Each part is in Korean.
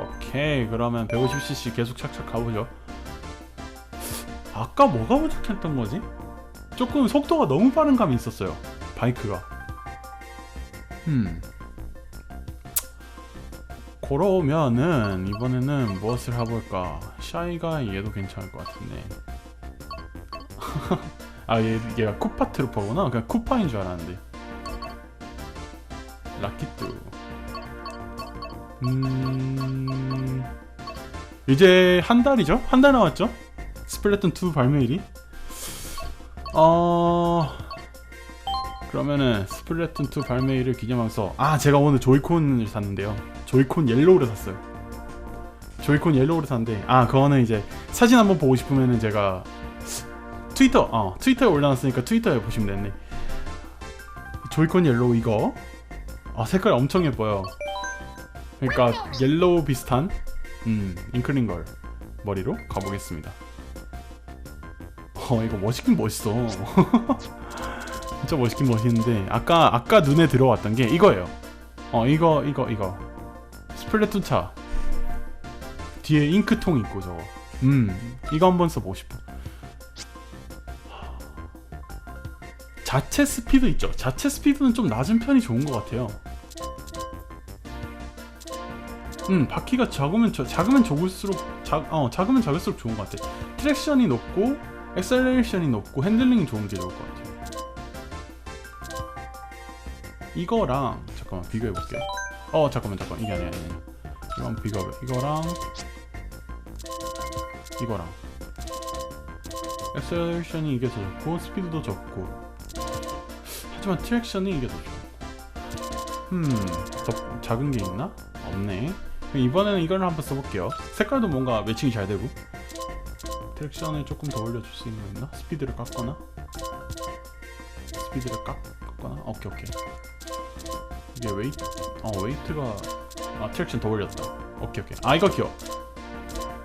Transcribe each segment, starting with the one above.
오케이 그러면 150cc 계속 착착 가보죠. 아까 뭐가 부족했던 거지? 조금 속도가 너무 빠른 감이 있었어요 바이크가. 음 그러면은 이번에는 무엇을 해볼까? 샤이가 얘도 괜찮을 것 같은데. 아 얘, 얘가 쿠파 트루퍼구나. 그냥 쿠파인 줄 알았는데 라키뚜 음 이제 한 달이죠? 한달 남았죠? 스플래툰 2 발매일이? 어 그러면은 스플래툰 2 발매일을 기념하면서 아 제가 오늘 조이콘을 샀는데요. 조이콘 옐로우를 샀어요. 조이콘 옐로우를 샀는데 아 그거는 이제 사진 한번 보고 싶으면은 제가 트위터 어 트위터에 올려놨으니까 트위터에 보시면 되네. 조이콘 옐로우 이거 아 색깔 엄청 예뻐요. 그러니까 옐로우 비슷한? 음 잉클린 걸 머리로 가보겠습니다. 어 이거 멋있긴 멋있어. 진짜 멋있긴 멋있는데 아까 아까 눈에 들어왔던 게 이거예요. 어 이거 이거 이거. 스플래툰 차. 뒤에 잉크통 있고 저거. 음 이거 한번 써보고 싶어 자체 스피드 있죠? 자체 스피드는 좀 낮은 편이 좋은 것 같아요. 음 바퀴가 작으면 저, 작으면 적을수록 작, 어, 작으면 작을수록 좋은 것 같아 트랙션이 높고 엑셀레이션이 높고 핸들링이 좋은 게 좋을 것 같아요. 이거랑 잠깐만 비교해 볼게요. 어 잠깐만 잠깐만. 이게 아니야 한번 비교해. 이거랑 이거랑. 엑셀레이션이 이게 더 좋고 스피드도 적고 하지만 트랙션이 이게 더 좋고 음 더 작은 게 있나? 없네. 이번에는 이걸 한번 써볼게요. 색깔도 뭔가 매칭이 잘 되고. 트랙션을 조금 더 올려줄 수 있는 거? 있나? 스피드를 깎거나? 스피드를 깎, 깎거나? 오케이 오케이. 이게 웨이트? 어 웨이트가 아 트랙션 더 올렸다. 오케이 오케이. 아 이거 귀여워.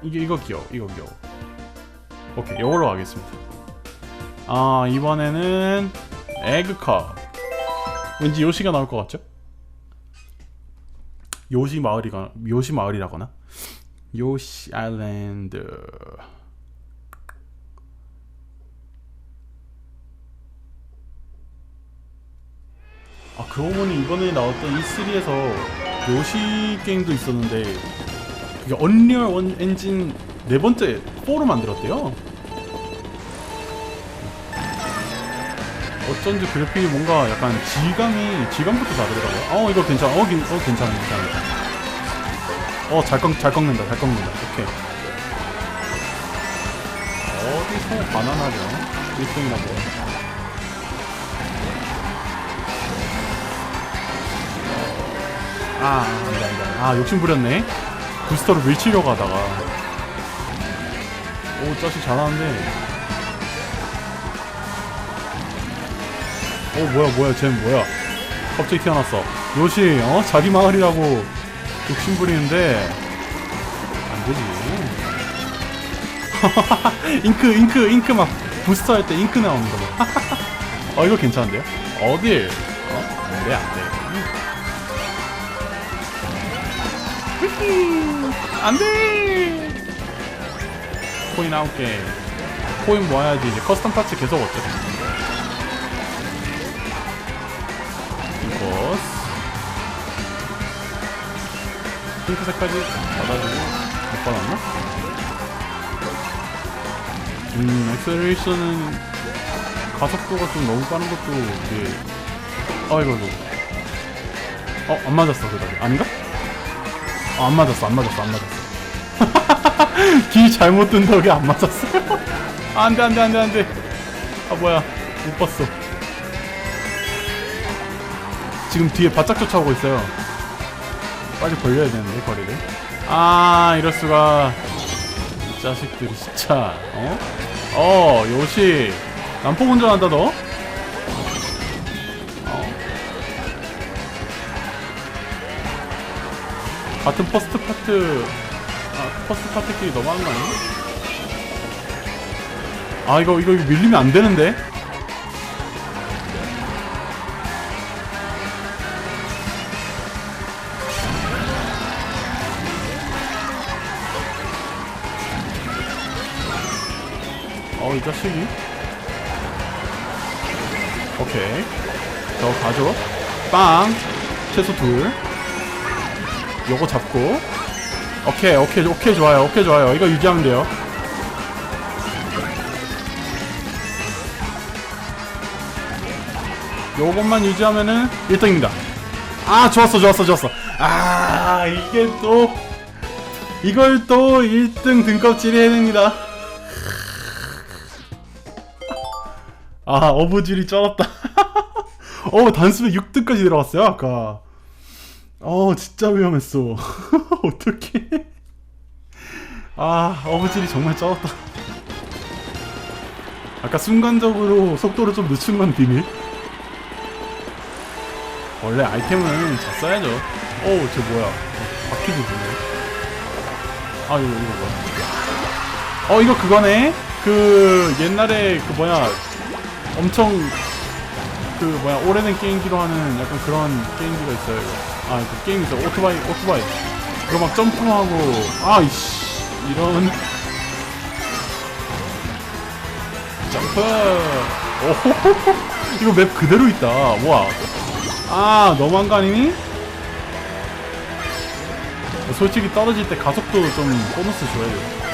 이게 이거 귀여워. 이거 귀여워. 오케이 이걸로 하겠습니다. 아 이번에는 에그컵. 왠지 요시가 나올 것 같죠? 요시 마을이가 요시 마을이라거나? 요시 아일랜드. 아 그러고 보니 이번에 나왔던 E3에서 요시 게임도 있었는데 그게 언리얼 원 엔진 네 번째 4로 만들었대요 어쩐지 그래픽이 뭔가 약간 질감이 질감부터 다르더라고요. 어 이거 괜찮아. 어, 괜- 어 괜찮아 괜찮아. 어잘 꺾, 잘 꺾는다 잘 꺾는다. 오케이. 어디서 바나나죠? 1등이라고. 아 안돼 안돼. 아 욕심 부렸네. 부스터를 밀치려고 하다가. 오 자식 잘하는데. 어 뭐야 뭐야 쟤는 뭐야? 갑자기 태어났어. 요시 어? 자기 마을이라고 욕심 부리는데 안 되지. 잉크 잉크 잉크 막 부스터 할 때 잉크 나오는 거어 이거 괜찮은데요? 어딜 어? 안돼 안돼. 안돼! 코인 아홉 개 코인 모아야지. 이제 커스텀 파츠 계속 얻죠 핑크색까지 받아주고 못 받았나? 음 엑셀레이션은 가속도가 좀 너무 빠른 것도 이게 아 이거 어안 맞았어 그다음 아닌가? 어, 안 맞았어 안 맞았어 안 맞았어. 길 잘못 든 덕에 안 맞았어 안돼 안돼 안돼 안돼. 아 뭐야. 못 봤어. 지금 뒤에 바짝 쫓아오고 있어요. 빨리 벌려야 되는데 거리를. 아 이럴 수가. 이 자식들이 진짜. 어? 어 요시 난폭 운전한다 너. 어. 같은 퍼스트 파트. 아 퍼스트 파트끼리 넘어가는 거 아니야? 아 이거 이거 이거 밀리면 안 되는데. 자식이 오케이. 저 가죠 빵. 최소 둘. 요거 잡고. 오케이 오케이 오케이 좋아요 오케이 좋아요. 이거 유지하면 돼요. 요것만 유지하면은 1등입니다. 아 좋았어 좋았어 좋았어. 아 이게 또 이걸 또 1등 등껍질이 해야 됩니다 아 어부질이 쩔었다. 어 단숨에 6등까지 들어갔어요 아까. 어 진짜 위험했어. 어떡해. 아 어부질이 정말 쩔었다. 아까 순간적으로 속도를 좀 늦춘 건 비밀. 원래 아이템은 잘 써야죠. 어우 쟤 뭐야? 바퀴도 보네. 아 이거 이거 뭐야? 어 이거 그거네? 그 옛날에 그 뭐야 엄청 그 뭐야 오래된 게임기로 하는 약간 그런 게임기가 있어요 이거. 아, 그 게임 있어. 오토바이, 오토바이. 이거 막 점프하고, 아이씨, 이런. 점프! 오호호호! 이거 맵 그대로 있다. 와. 아, 너무한 거 아니니? 솔직히 떨어질 때 가속도 좀 보너스 줘야 돼.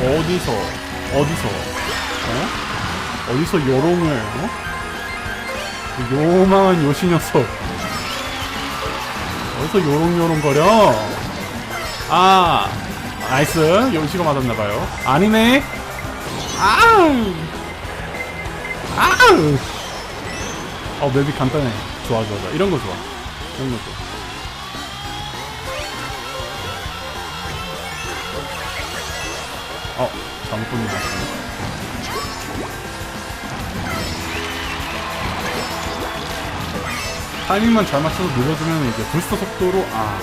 어디서, 어디서, 어? 어디서 요롱을 어? 그 요망한 요시 녀석. 어디서 요롱요롱거려? 아 나이스. 요시가 맞았나봐요. 아니네. 아우! 아우! 어 맵이 간단해. 좋아 좋아 좋아. 이런 거 좋아. 이런 거 좋아 어 본것 같네 타이밍만 잘 맞춰서 눌러주면 이제 불스터 속도로 아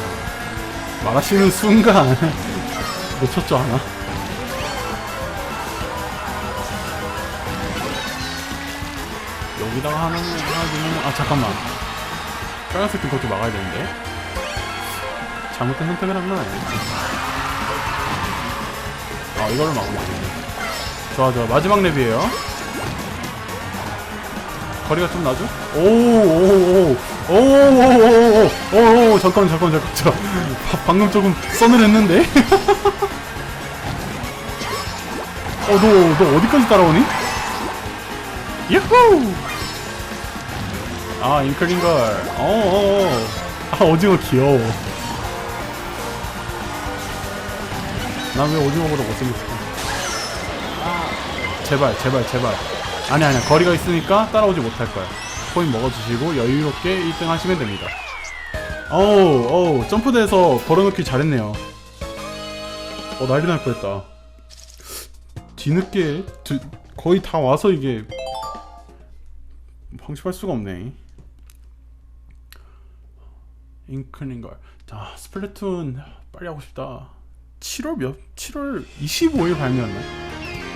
말하시는 순간 놓쳤죠 하나 여기다가 하나 두면 아 잠깐만. 빨간색 등 것도 막아야 되는데? 잘못된 선택을 한건 아니겠지 아 이걸로 되겠네 좋아 좋아. 마지막 랩이에요. 거리가 좀 나죠? 오오오오오오오오오 잠깐 잠깐 잠깐 저 방금 조금 써늘했는데? 어너 너 어디까지 따라오니? 야호! 아 잉크린걸. 어어어. 아 오징어 귀여워 난 왜 오징어 보다 못생겼을까 아 제발 제발 제발. 아니 아니야. 거리가 있으니까 따라오지 못할 거야. 코인 먹어주시고 여유롭게 1등 하시면 됩니다. 어우 어우 점프대에서 걸어놓기 잘했네요. 어 난리 날 뻔했다. 뒤늦게 드, 거의 다 와서 이게 방심할 수가 없네. 잉크닝걸. 자 스플래툰 빨리 하고 싶다 7월 몇? 7월 25일 발매였나?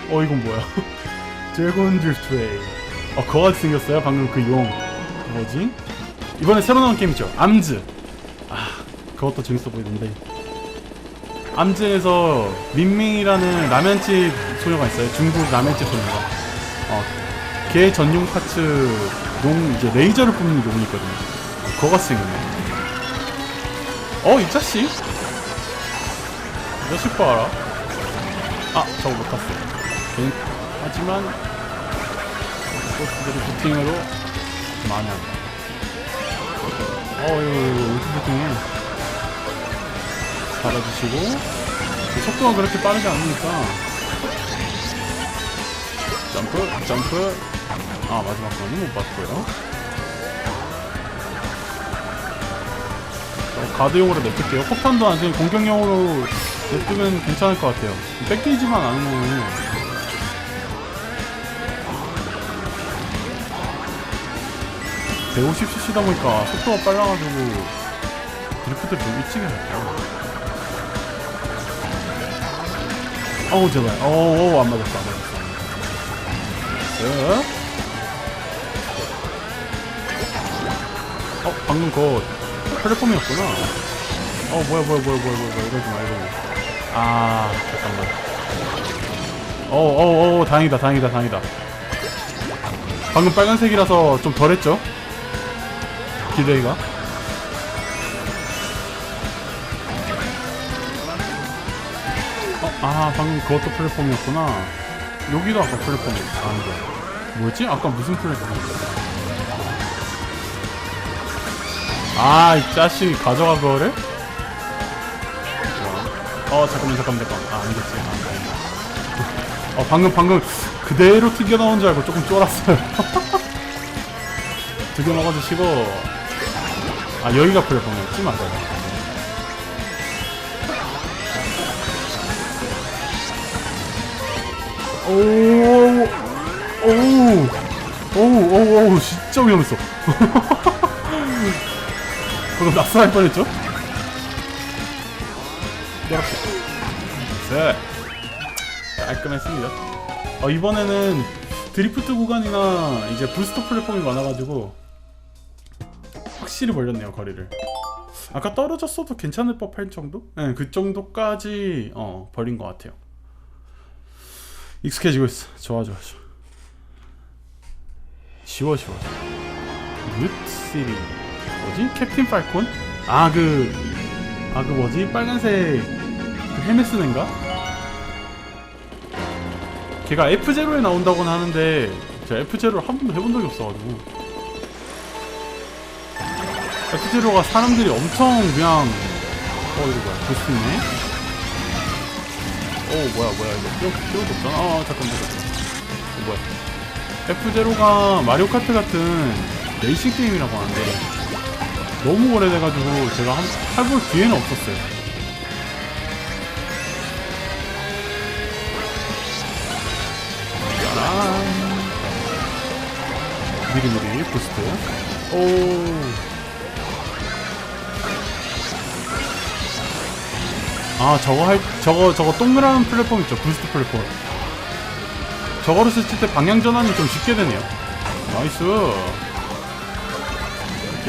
어 이건 뭐야? 드래곤 드리프트웨이. 어 그거 같이 생겼어요? 방금 그 용. 뭐지? 이번에 새로 나온 게임 있죠. 암즈. 아 그것도 재밌어 보이던데. 암즈에서 민밍이라는 라면집 소녀가 있어요. 중국 라면집 소녀가. 어 걔 전용 파츠 용 이제 레이저를 뿜는 용이 있거든요. 그거 같이 생겼네. 어 이 자식 이 자식 봐라 아 저거 못 탔어 괜히 하지만 보스들이 부팅으로 안 가. 어유 울트 부팅해. 잡아주시고 속도가 그렇게 빠르지 않으니까 점프 점프 아 마지막 거는 못 봤고요. 저 가드용으로 냅둘게요. 폭탄도 나중에 공격용으로 냅두면 괜찮을 것 같아요. 뺏기지만 않으면 150cc다 보니까 속도가 빨라가지고 드리프트를 좀 일찍 해놨다 어우 제발. 어우 안 맞았어 안 맞았어. 네. 어 방금 그거 플랫폼이었구나. 어 뭐야 뭐야 뭐야 뭐야 뭐야 이러지 마 이러지 마 아 잠깐만. 어어어 다행이다 다행이다 다행이다. 방금 빨간색이라서 좀 덜했죠? 딜레이가? 어, 아 방금 그것도 플랫폼이었구나. 여기도 아까 플랫폼이 아닌데 뭐였지? 아까 무슨 플랫폼이었지? 아, 이 자식이 가져가 그거를? 어, 잠깐만, 잠깐만, 잠깐만. 아, 아니겠지. 아, 다행이다. 어, 방금, 방금 그대로 튀겨 나온 줄 알고 조금 쫄았어요. 튀겨 나가주시고. 아, 여기가 플랫폼이었지? 맞아요. 오, 오, 오, 오, 오, 진짜 위험했어. 방금 낙사할 뻔했죠? 이렇게 셋 깔끔했습니다 어, 이번에는 드리프트 구간이나 이제 부스터 플랫폼이 많아가지고 확실히 벌렸네요 거리를 아까 떨어졌어도 괜찮을 법할 정도? 네, 그 정도까지 어, 벌린 것 같아요 익숙해지고 있어 좋아 좋아 좋아 쉬워 쉬워 루트시리 뭐지? 캡틴 팔콘? 아 그... 아그 뭐지? 빨간색 그 헬멧 쓰는 애인가? 걔가 F0에 나온다고는 하는데 제가 F0를 한 번도 해본 적이 없어가지고 F0가 사람들이 엄청 그냥 어 이거 뭐야 보스 있네? 어 뭐야 뭐야 이거 필요, 필요도 없잖아 아 잠깐만 잠깐만 어, 뭐야 F0가 마리오 카트 같은 레이싱 게임이라고 하는데 너무 오래돼가지고 제가 한, 해볼 기회는 없었어요. 미리미리 부스트. 오. 아 저거 할 저거 저거 동그란 플랫폼 있죠 부스트 플랫폼. 저거를 썼을 때 방향 전환이 좀 쉽게 되네요. 나이스. 이렇게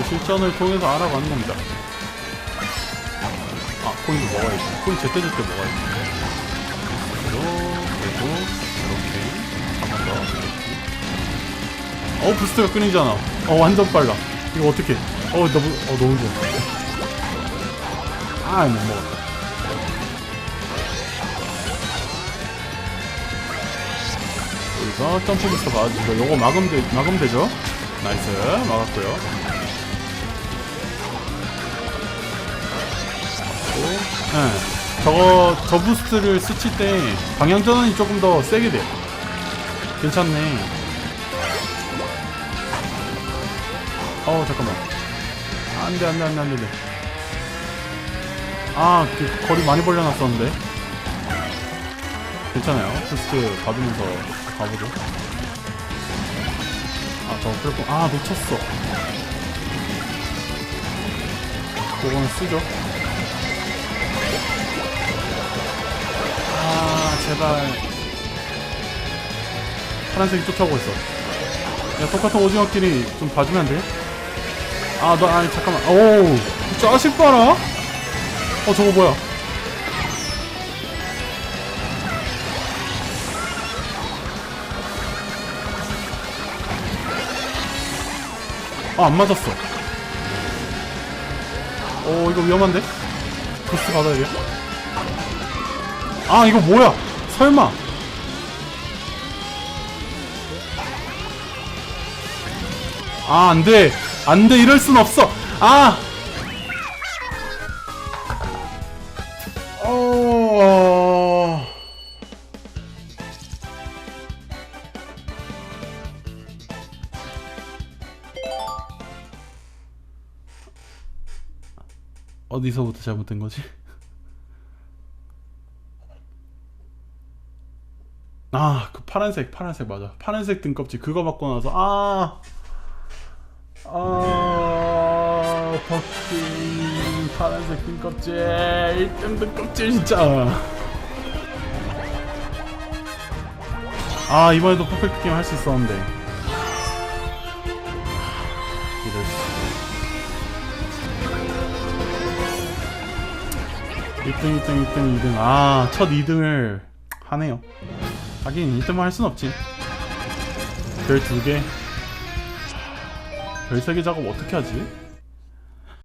실전을 통해서 알아가는 겁니다. 아, 코인도 먹어야지. 코인 제때제때 먹어야지. 그리고, 그리고, 어, 부스트가 끊이잖아. 어, 완전 빨라. 이거 어떻게? 어, 너무, 어, 너무 좋아. 아, 못 먹었다. 여기서 점프 부스터 가지고 요거 막으면, 되, 막으면 되죠? 나이스. 막았고요. 네. 저거 저 부스트를 스칠 때 방향 전환이 조금 더 세게 돼요. 괜찮네. 어 잠깐만. 안돼 안돼 안돼 안돼. 아, 그 거리 많이 벌려놨었는데. 괜찮아요. 부스트 받으면서 가보죠. 아, 저 플랫폼. 아, 놓쳤어. 그거는 쓰죠. 아 제발 파란색이 쫓아오고 있어 야 똑같은 오징어끼리 좀 봐주면 안 돼? 아 너 아니 잠깐만. 오우. 짜식 봐라 어 저거 뭐야? 아 안 맞았어. 오 이거 위험한데? 부스 받아야 돼? 아 이거 뭐야? 설마. 아 안 돼 안돼 이럴 순 없어 아 어... 어디서부터 잘못된 거지? 아, 그 파란색, 파란색 맞아. 파란색 등껍질 그거 받고 나서 아, 아, 버킹 파란색 등 껍질 1등 등 껍질 진짜. 아 이번에도 퍼펙트 게임 할 수 있었는데. 이럴 수. 1등 1등 1등 2등 아첫 2등을 하네요 하긴 1등만 할 순 없지 별 2개 별 3개 작업 어떻게 하지?